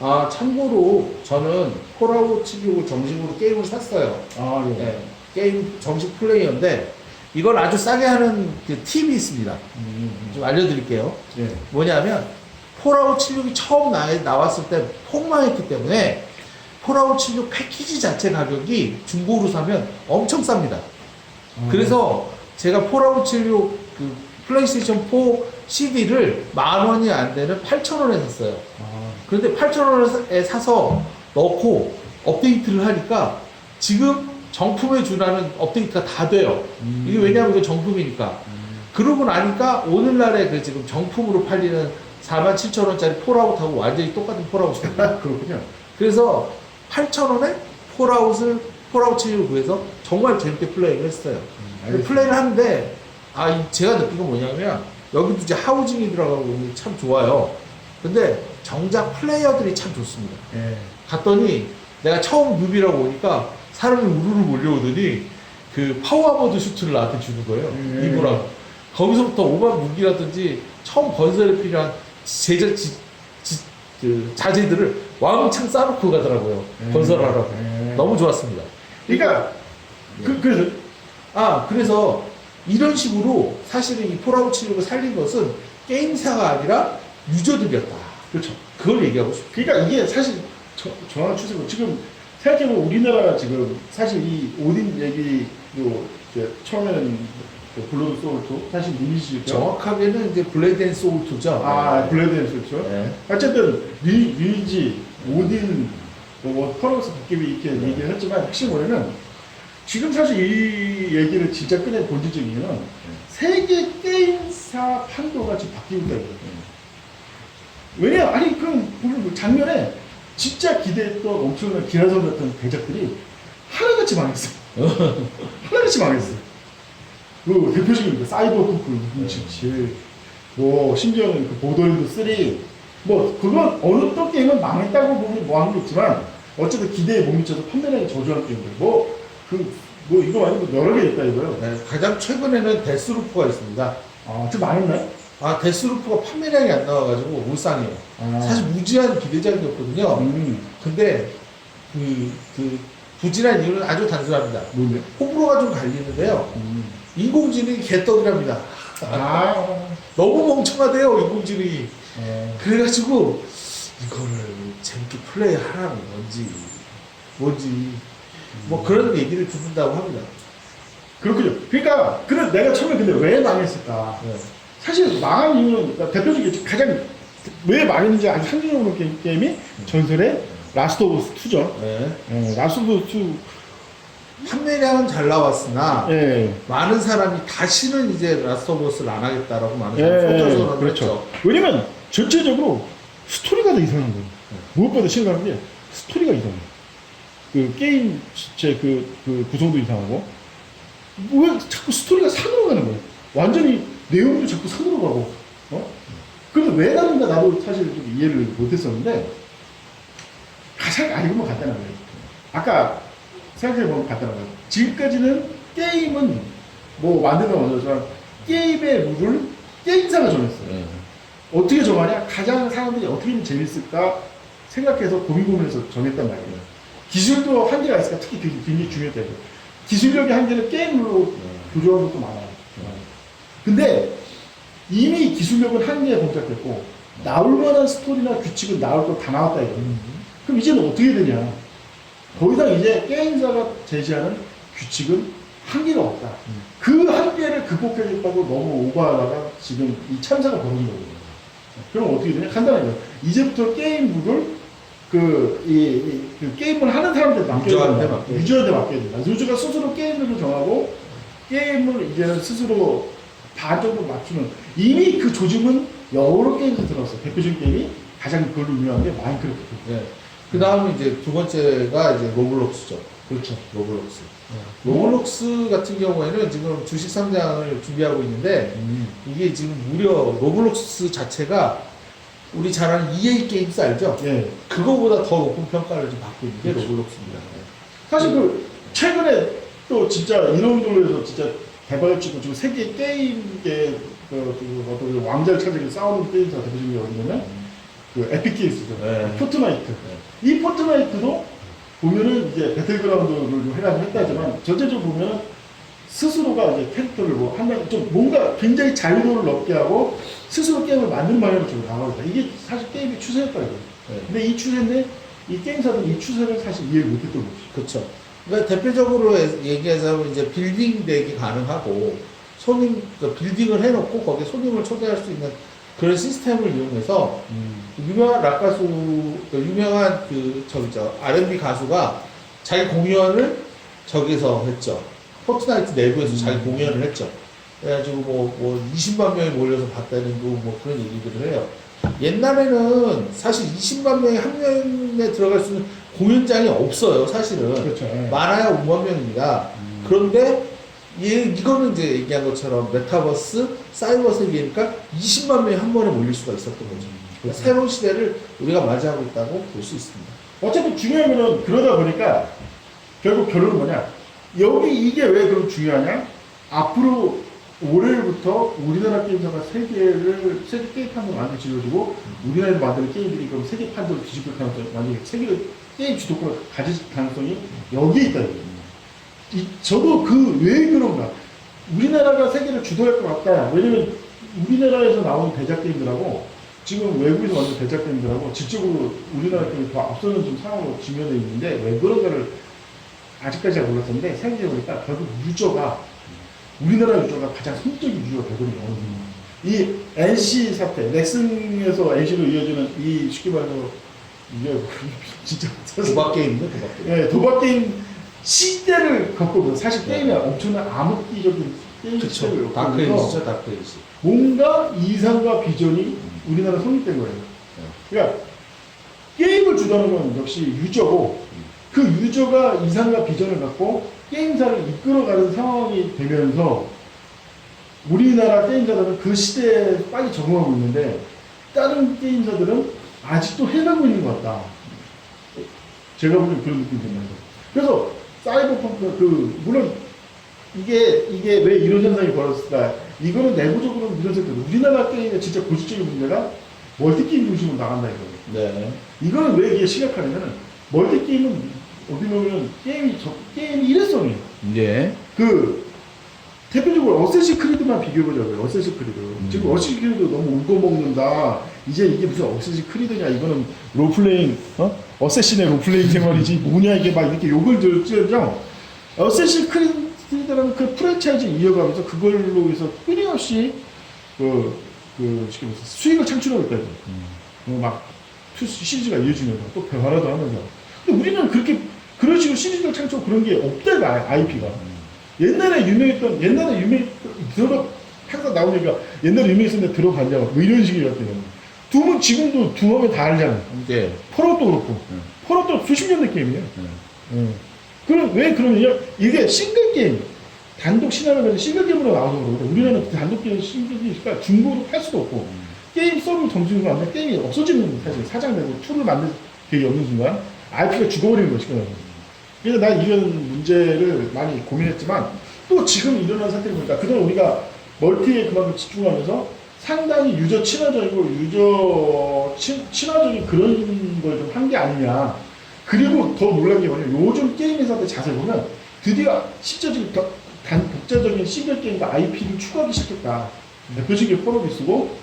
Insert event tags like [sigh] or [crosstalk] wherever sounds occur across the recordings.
아 참고로 저는 폴아웃 76을 정식으로 게임을 샀어요. 아, 예. 예, 게임 정식 플레이어인데 이걸 아주 싸게 하는 그 팁이 있습니다. 음, 좀 알려드릴게요. 예. 뭐냐면 폴아웃 76이 처음 나, 나왔을 때 폭망했기 때문에 폴아웃 76 패키지 자체 가격이 중고로 사면 엄청 쌉니다. 음. 그래서 제가 폴아웃 76 그 플레이스테이션 4 CD를 만 원이 안 되는 8천 원에 샀어요. 아, 그런데 8,000원에 사서 넣고 업데이트를 하니까 지금 정품에 준하는 업데이트가 다 돼요. 음. 이게 왜냐하면 이게 정품이니까. 그러고 나니까 오늘날에 그 지금 정품으로 팔리는 47,000원짜리 폴아웃하고 완전히 똑같은 폴아웃입니다. 아, [laughs] 그렇군요. 그래서 8,000원에 폴아웃을 폴아웃 7을 구해서 정말 재밌게 플레이를 했어요. 음, 알겠습니다. 플레이를 하는데 아 이- 제가 느낀 건 뭐냐면 여기도 이제 하우징이 들어가고 참 좋아요. 근데 정작 플레이어들이 참 좋습니다. 예. 갔더니 내가 처음 뉴비라고 오니까 사람이 우르르 몰려오더니 그 파워보드 슈트를 나한테 주는 거예요. 음. 입으라고. 거기서부터 오만 무기라든지 처음 건설에 필요한 제자, 지, 지- 그 자재들을 왕창 싸놓고 가더라고요. 음. 건설하라고. 음. 너무 좋았습니다. 그러니까, 그, 그래서, 아, 그래서 이런 식으로 사실은 이 폴아웃 76을 살린 것은 게임사가 아니라 유저들이었다. 그렇죠. 그걸 얘기하고 싶어요. 그러니까 이게 사실 저, 정확한 추세고 지금 생각해보면 우리나라가 지금 사실 이 오딘 얘기도 이제 처음에는 그 블러드 소울도 사실 리니지죠. 정확하게는 이제 블레드 앤 소울 2죠. 아, 블레드 앤 소울죠. 네. 어쨌든 리, 리니지, 오딘, 뭐, 뭐 펄러스 도깨비 이렇게 얘기를 했지만 핵심 뭐냐면 지금 사실 이 얘기를 진짜 꺼낸 본질적인 이유는 세계 게임사 판도가 지금 바뀌고 있다 이거예요. 왜냐? 아니 그럼 보면 작년에 진짜 기대했던 엄청난 기라성 같은 대작들이 하나같이 망했어. 하나같이 망했어. 그 대표적인 거 사이버펑크 2077, 뭐 심지어는 그 보더랜드 3, 뭐 그건 어느 또 게임은 망했다고 보면 뭐한 게 있지만 어쨌든 기대에 못 미쳐서 판매량이 저조한 게임들, 뭐 그 뭐 이거 아니고 여러 개 있다 이거요. 네, 가장 최근에는 데스루프가 있습니다. 아, 좀 망했나요? 아, 데스루프가 판매량이 안 나와가지고 울상이에요. 아. 사실 무지한 기대작이었거든요. 음, 근데 그, 그 부진한 이유는 아주 단순합니다. 뭔데? 호불호가 좀 갈리는데요. 음. 인공지능이 개떡이랍니다. 아, [laughs] 너무 멍청하대요, 인공지능이. 어. 그래가지고 이거를 재밌게 플레이 하라는 건지 뭐지 뭐 그런 얘기를 듣는다고 합니다. 그렇군요. 그러니까 그래 내가 처음에 근데 왜 망했을까? 네. 사실 망한 이유는 대표적인 가장 왜 망했는지 아주 상징적으로 게임, 게임이 전설의 라스트 오브 스 2죠. 네. 예, 라스트 오브 스 2. 판매량은 잘 나왔으나 예. 많은 사람이 다시는 이제 라스트 오브 어스를 안 하겠다라고 많은 사람이 예, 소전선언을 그렇죠. 했죠. 왜냐면 전체적으로 스토리가 더 이상한 거예요. 무엇보다 심각한 게 스토리가 이상해요. 그 게임 제 그, 그 구성도 이상하고 왜 자꾸 스토리가 산으로 가는 거예요. 완전히 내용도 자꾸 산으로 가고 어? 그래서 왜 가는가 나도 사실 좀 이해를 못했었는데 가장 알고면 간단한 거예요. 아까 생각해 보면 간단한 거예요. 지금까지는 게임은 뭐 만들면 먼저지만 게임의 룰을 게임사가 정했어요. 네. 어떻게 정하냐? 가장 사람들이 어떻게 재밌을까 생각해서 고민 고민해서 정했단 말이에요. 기술도 한계가 있으니까 특히 그게 굉장히. 이거. 기술력의 한계는 게임으로 조절한 것도 많아요. 근데 이미 기술력은 한계에 봉착했고 나올 만한 스토리나 규칙은 나올 거다 나왔다 이거. 그럼 이제는 어떻게 되냐? 더 이상 이제 게임사가 제시하는 규칙은 한계가 없다. 그 한계를 극복하겠다고 너무 오버하다가 지금 이 참사가 벌어진 거거든요. 그럼 어떻게 되냐? 거예요. 이제부터 게임 룰을 그, 이, 이, 그 게임을 하는 사람한테 맡겨야 유저한테 된다. 맡겨야 유저한테 맡겨야 된다. 유저가 스스로 게임을 정하고 게임을 이제는 스스로 반정도 맞추는 이미 그 조짐은 여러 게임에서 들어왔어요. 대표적인 게임이 가장 그걸로 유명한 게 마인크래프트. 네. 그 다음에 이제 두 번째가 이제 로블록스죠. 그렇죠. 로블록스. 로블록스 같은 경우에는 지금 주식 상장을 준비하고 있는데 음. 이게 지금 무려 로블록스 자체가 우리 잘 아는 EA 게임스 알죠? 예. 그거보다 더 높은 평가를 좀 받고 있는 게 그렇죠. 로블록스입니다. 사실 그 최근에 또 진짜 해서 진짜 대박을 치고 지금 세계 게임계 그, 그 어떤 그 왕자를 찾아서 싸우는 게임사 대표적인 게 어디냐면 그 에픽 게임스죠. 네. 포트나이트. 이 포트나이트도 보면은 이제 배틀그라운드를 좀 해가지고 했다지만 전체적으로 보면은 스스로가 이제 캐릭터를 뭐 한다 좀 뭔가 굉장히 자유도를 넓게 하고 스스로 게임을 만드는 방향으로 좀 나가고 있다. 이게 사실 게임의 추세였다 이거. 네. 근데 이 추세인데 이 게임사들은 이 추세를 사실 이해를 못했던 거지. 그렇죠. 그러니까 대표적으로 얘기하자면 이제 빌딩 덱이 가능하고 손님 그 빌딩을 해놓고 거기에 손님을 초대할 수 있는 그런 시스템을 이용해서 유명한 락 가수 그 유명한 그 저기 저 R&B 가수가 자기 공연을 저기서 했죠. 포트나이트 내부에서 자기 공연을 했죠. 그래가지고 뭐, 뭐 20만 명이 몰려서 봤다는 그뭐 그런 얘기들을 해요. 옛날에는 사실 20만 명이 한 명에 들어갈 수 있는 공연장이 없어요, 사실은. 그렇죠. 예. 많아야 5만 명입니다. 그런데 얘, 이거는 이제 얘기한 것처럼 메타버스, 사이버 세계니까 20만 명이 한 번에 몰릴 수가 있었던 거죠. 그렇죠. 새로운 시대를 우리가 맞이하고 있다고 볼 수 있습니다. 어차피 중요한 거는 그러다 보니까 결국 결론은 뭐냐? 여기 이게 왜 그럼 중요하냐? 앞으로 올해부터 우리나라 게임사가 세계를 세계 게임판으로 많이 지어지고 우리나라에서 만드는 게임들이 그럼 세계 판도로 뒤집힐 가능성이 만약에 세계 게임 주도권을 가질 가능성이 여기에 있다. 이, 저도 그 왜 그런가? 우리나라가 세계를 주도할 것 같다. 왜냐면 우리나라에서 나오는 대작 게임들하고 지금 외국에서 만든 대작 게임들하고 질적으로 우리나라 게임이 더 앞서는 좀 상황으로 직면해 있는데 왜 그런가를 아직까지 잘 몰랐었는데 생각해보니까 결국 유저가 우리나라 유저가 가장 성적인 유저가 되거든요. 이 NC 사태, 넥슨에서 NC로 이어지는 이 쉽게 말해서 이게 [laughs] 진짜 도박 게임인데 도박 게임. 예, 도박 게임 시대를 겪고 사실 게임이 엄청난 암흑기적인 게임 시대를 그쵸. 겪고 다크에이지죠, 다크에이지. 뭔가 이상과 비전이 우리나라 성립된 거예요. 그러니까 게임을 주도하는 건 역시 유저고 그 유저가 이상과 비전을 갖고 게임사를 이끌어가는 상황이 되면서 우리나라 게임사들은 그 시대에 빨리 적응하고 있는데 다른 게임사들은 아직도 해가고 있는 것 같다. 제가 보기엔 그런 느낌이 듭니다. 그래서 사이버펑크 그 물론 이게 이게 왜 이런 현상이 벌어졌을까? 이거는 내부적으로 이런 생각. 우리나라 게임의 진짜 고질적인 문제가 멀티 게임 중심으로 나간다 이거예요. 네. 이거는 왜 이게 심각하냐면 멀티 게임은 어디 보면 게임이 저 게임이 일회성이에요. 네. 그 대표적으로 어쌔신 크리드만 비교해보자고요. 어쌔신 크리드. 지금 어쌔신 크리드 너무 울고 먹는다. 이제 이게 무슨 어쌔신 크리드냐? 이거는 롤플레잉, 어? 어쌔신의 롤플레잉 생활이지 뭐냐 이게 막 이렇게 욕을 들죠. 어쌔신 크리드라는 그 프랜차이즈 이어가면서 그걸로 해서 끊임없이 그, 그, 말해서 수익을 창출하고 있다고. 어, 막 투- 시리즈가 이어지면서 또 변화도 하면서. 근데 우리는 그렇게 그런 식으로 시리즈를 창출하고 그런 게 없다, 이거 IP가. 옛날에 유명했던 옛날에 유명 들어 항상 나오니까 옛날에 유명했었는데 들어봤냐고 뭐 이런 식이었거든요. 둠은 지금도 둠하면 다 알잖아요. 네. 펄업도 그렇고 펄업도 수십 년대 게임이에요. 음. 그럼 왜 그러느냐? 이게 싱글 게임 단독 시나리오가 싱글 게임으로 나오는 거거든요. 우리나라는 단독 게임 싱글 게임이니까 중고로 팔 수도 없고 게임 서브 정지는 거 아니라 게임이 없어지는 사실 사장되고 툴을 만들 계획이 없는 순간 IP가 죽어버리는 거지. 그냥. 그래서 난 이런 문제를 많이 고민했지만 또 지금 일어난 상태를 보니까 그동안 우리가 멀티에 그만큼 집중하면서 상당히 유저 친화적이고 유저 친, 친화적인 그런 걸 좀 한 게 아니냐. 그리고 더 놀란 게 뭐냐면 요즘 게임 회사들 자세히 보면 드디어 실제적인 더- 단 독자적인 싱글 게임과 IP를 추가하기 시작했다. 대표적인 폴업이 쓰고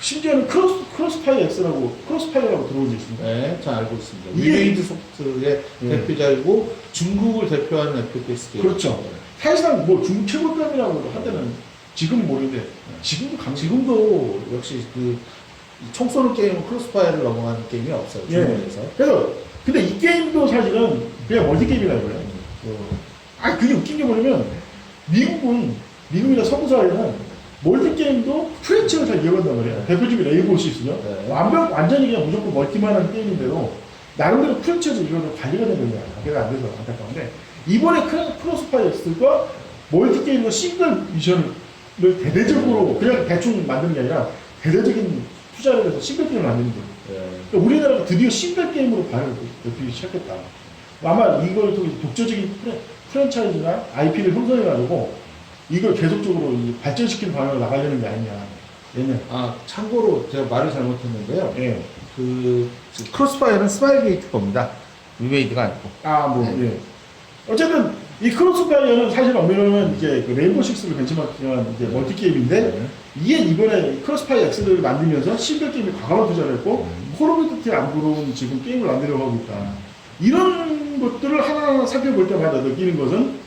심지어는 크로스, 크로스파이어 X라고 크로스파이어라고 들어온 게 있습니다. 네, 잘 알고 있습니다. 이게- 위메이드 소프트의 네. 대표자이고 중국을 대표하는 FPS 게임. 그렇죠. 사실상 뭐 중국 최고급이라고 한때는 지금은 모르는데 지금도 강 지금도 역시 그총 쏘는 게임은 크로스파이어를 넘어가는 게임이 없어요. 예. 중국에서. 그래서 근데 이 게임도 사실은 그냥 멀티 게임이라 이거예요. 어. 아 그게 웃긴 게 뭐냐면 미국은 미국이나 서구 사회는 멀티 게임도 프랜차이즈를 잘 이어간단 말이에요. 대표적인 레이보 시스요. 네. 완벽 완전히 그냥 무조건 멀티만 하는 게임인데도 나름대로 프랜차이즈 이거는 관리가 되는 거야. 관리가 안 돼서 안타까운데 이번에 크로- 크로스파이어스가 멀티 게임과 싱글 미션을 대대적으로 그냥 대충 만드는 게 아니라 대대적인 투자를 해서 싱글 게임을 만드는 거예요. 예. 그러니까 우리나라가 드디어 싱글 게임으로 발을 넓히기 시작했다. 아마 이걸 통해서 독자적인 프랜- 프랜차이즈나 IP를 형성해가지고 이걸 계속적으로 발전시키는 방향으로 나가려는 게 아니냐. 얘는. 아 참고로 제가 말을 잘못했는데요. 예. 그 크로스파이어는 스마일 게이트 겁니다. 위메이드가 아니고. 아, 뭐, 네. 예. 어쨌든, 이 크로스파이어는 사실 엄밀하면 이제 그 레인보우 식스를 벤치마킹한 이제 멀티게임인데, 네. 이게 이번에 크로스파이어 X를 만들면서 싱글 게임에 과감한 투자를 했고, 콜 오브 듀티 안 부러운 지금 게임을 만들려고 하고 있다. 이런 것들을 하나하나 살펴볼 때마다 느끼는 것은,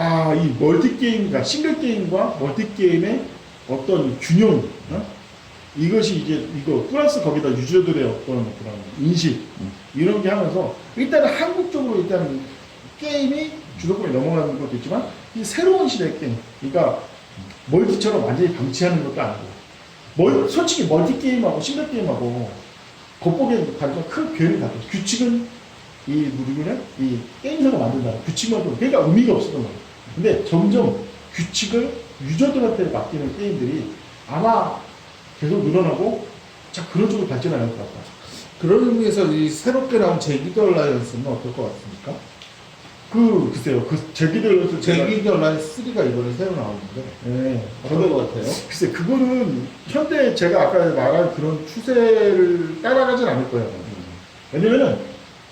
아, 이 멀티게임, 그러니까 싱글 게임과 멀티게임의 어떤 균형, 어? 이것이 이제 이거 플러스 거기다 유저들의 어떤 그런 인식 이런 게 하면서 일단은 한국적으로 일단 게임이 주도권에 넘어가는 것도 있지만 이 새로운 시대의 게임 그러니까 멀티처럼 완전히 방치하는 것도 아니고 멀, 솔직히 멀티 게임하고 싱글 게임하고 겉보기엔 다르지만 큰 괴를 가져 규칙은 이 누구냐? 이 게임사가 만든다 규칙만 도 그러니까 의미가 없었던 거예요 근데 점점 규칙을 유저들한테 맡기는 게임들이 아마 계속 늘어나고 자 그런 쪽으로 발전할 것 같다. 그런 의미에서 이 새롭게 나온 제기드 얼라이언스는 어떨 것 같습니까? 그 글쎄요 그 제기들 제기드 얼라이언스 3가 이번에 새로 나오는데 네. 어떨 것 같아요? 글쎄 그거는 현대 제가 아까 말한 그런 추세를 따라가진 않을 거예요. 왜냐면은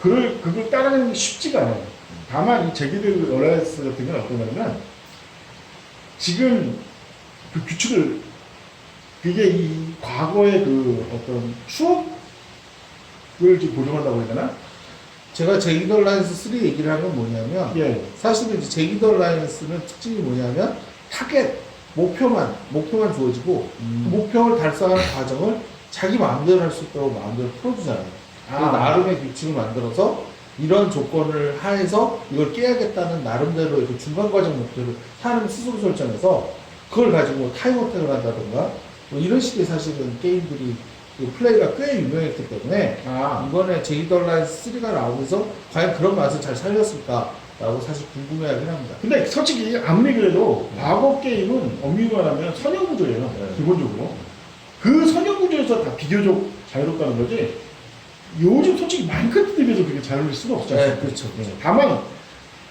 그걸 그걸 따라가는 게 쉽지가 않아요. 다만 이 제기들 얼라이언스 같은 건 어떤 거냐면 지금 그 규칙을 그게 이 과거의 그 어떤 추억을 지금 보존한다고 해야 되나? 제가 제기드 얼라이언스 3 얘기를 한 건 뭐냐면 예. 사실은 이제 제기드 얼라이언스는 특징이 뭐냐면 타겟 목표만 목표만 주어지고 음. 그 목표를 달성하는 과정을 자기 마음대로 할 수 있도록 마음대로 풀어주잖아요. 아. 그 나름의 규칙을 만들어서 이런 조건을 하에서 이걸 깨야겠다는 나름대로의 그 중간 과정 목표를 사람 스스로 설정해서 그걸 가지고 뭐 타임 어택을 한다던가 뭐 이런 식의 사실은 게임들이 그 플레이가 꽤 유명했기 때문에 아. 이번에 제이덜라이스 3가 나오면서 과연 그런 맛을 잘 살렸을까라고 사실 궁금해하긴 합니다. 근데 솔직히 아무리 그래도 과거 게임은 엄밀히 말하면 선형 구조예요. 네. 기본적으로. 그 선형 구조에서 다 비교적 자유롭다는 거지. 요즘 솔직히 마인크래프트에 비해서 그렇게 자유로울 수가 없지 않습니까? 그렇죠. 네. 다만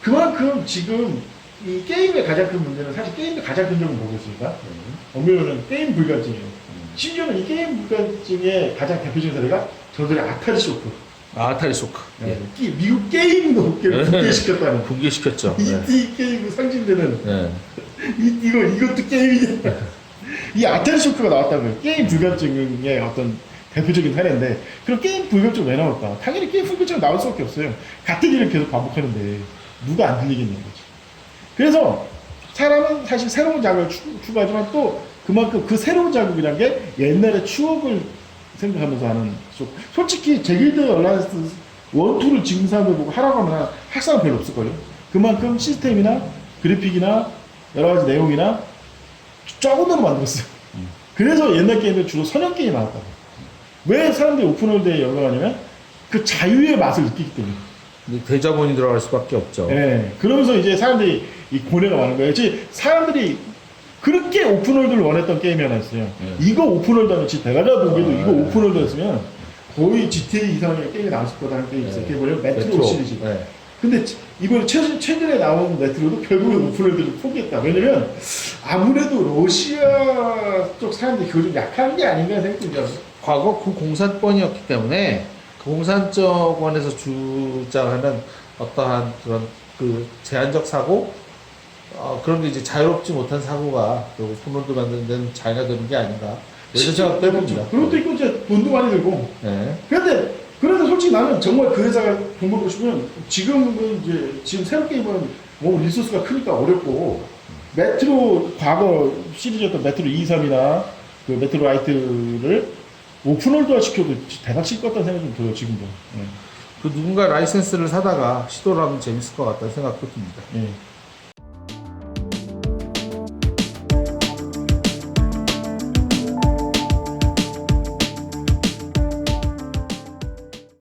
그만큼 지금 이 게임의 가장 큰 문제는 사실 게임의 가장 큰 점은 뭐겠습니까? 엄밀히 말하면 게임 불가증이에요. 심지어는 이 게임 불가증의 가장 대표적인 사례가 저들의 아타리 쇼크. 아타리 소크. 예. 이 미국 게임도 [laughs] 업계를 붕괴시켰다는 거. 붕괴시켰죠. 이 게임 상징되는 네. 이, 이거 이것도 게임이냐? [laughs] 이 아테르 쇼크가 나왔다고요. 게임 불감증의 어떤 대표적인 사례인데 그럼 게임 불감증 왜 나올까? 당연히 게임 불감증 나올 수밖에 없어요. 같은 일을 계속 반복하는데 누가 안 들리겠냐는 거지. 그래서 사람은 사실 새로운 자극을 추, 추구하지만 또 그만큼 그 새로운 자극이란 게 옛날의 추억을 생각하면서 하는 쪽. 솔직히 제길드 얼라이언스 원투를 지금 사람들 보고 하라고 하면 학사는 별로 없을걸요. 그만큼 시스템이나 그래픽이나 여러 가지 내용이나 적은 돈으로 만들었어요. 그래서 옛날 게임들 주로 선형 게임이 나왔다고. 왜 사람들이 오픈월드에 열광하냐면 그 자유의 맛을 느끼기 때문에. 대자본이 들어갈 수밖에 없죠. 예. 그러면서 이제 사람들이 이 고뇌가 많은 거예요. 즉 사람들이 그렇게 오픈월드를 원했던 게임이 하나 있어요. 네. 이거 오픈월드 하면 진짜 내가 보기에도 아, 이거 네. 오픈월드였으면 거의 GTA 이상의 게임이 나왔을 거다는 게임이 있어요. 네. 그게 뭐냐면 메트로, 메트로. 시리즈. 네. 근데 치- 이번에 최, 최근에 나온 메트로도 결국은 오픈월드를 포기했다. 왜냐면 아무래도 러시아 쪽 사람들이 그거 좀 약한 게 아닌가 생각이 들어요. 과거 그 공산권이었기 때문에 그 공산권에서 주장하는 어떠한 그런 그 제한적 사고 어, 그런 게 이제 자유롭지 못한 사고가 그 오픈월드 만드는 데는 자기가 되는 게 아닌가 이런 생각도 해봅니다. 그것도 그렇죠. 있고 이제 돈도 많이 들고. 네. 근데 그래도 솔직히 나는 정말 그 회사가 돈 벌고 싶으면 지금은 이제 지금 새롭게 입은 뭐 리소스가 크니까 어렵고 메트로 과거 시리즈였던 메트로 2, 3이나 그 메트로 라이트를 오픈월드화 시켜도 대박 칠 것 같다는 생각이 좀 들어요 지금도. 예. 그 누군가 라이센스를 사다가 시도를 하면 재밌을 것 같다는 생각도 듭니다. 예.